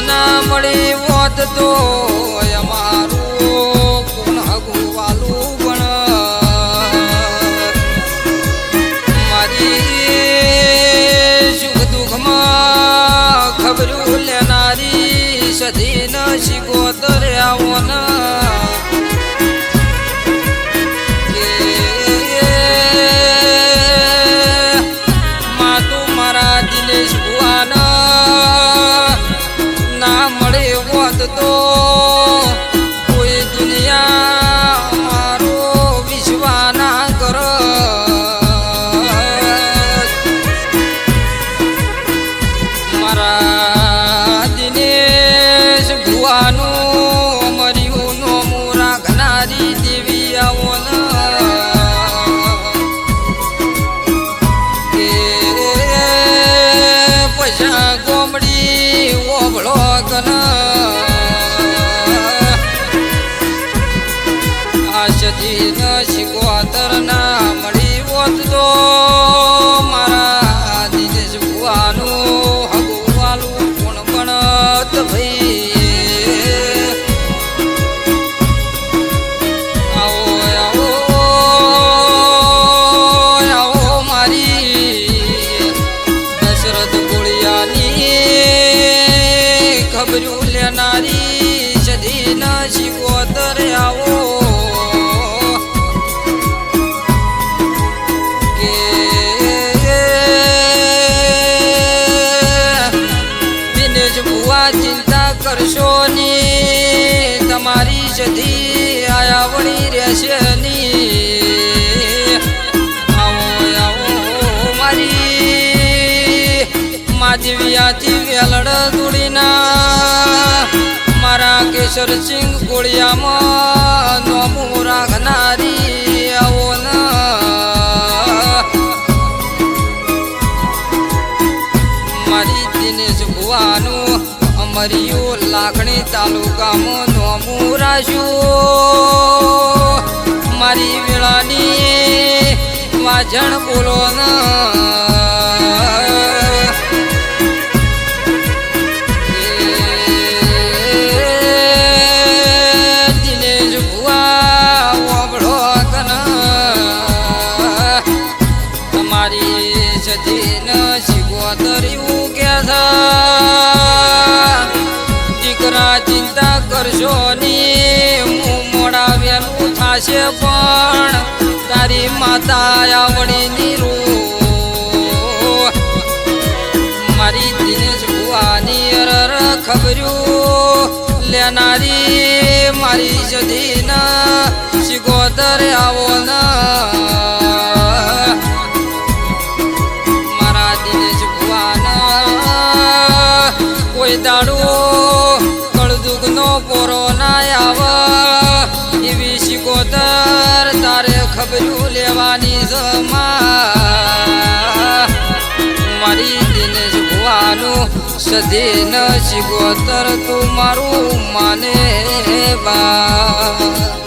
ના મળી હોત તો અમારું મળે હોત તો. આશથી ન શીખવાતર ના મળી હોત મારા દિનેશ ભુવાનું માધવિયાથી વેલડ દોડીના મારા કેશરસિંહ ગોળિયામાં નોમું રાખનારી આવો ના. મારી દિનેશ ભુવાનું અમરિયું લાખણી તાલુકામાં નોમું રાખ્યું. મારી વેળાની વાજણ બોલો દિનેશ કરશો ની હું મોડા વેલું થાશે પણ તારી માતા આવડી નીરું. મારી દિનેશ ભુવાની અર ખબર્યું, લેનારી મારી સધીન મારી દિનેશ ભુવાનું સધી ન શિકોતર તું મારું માને બા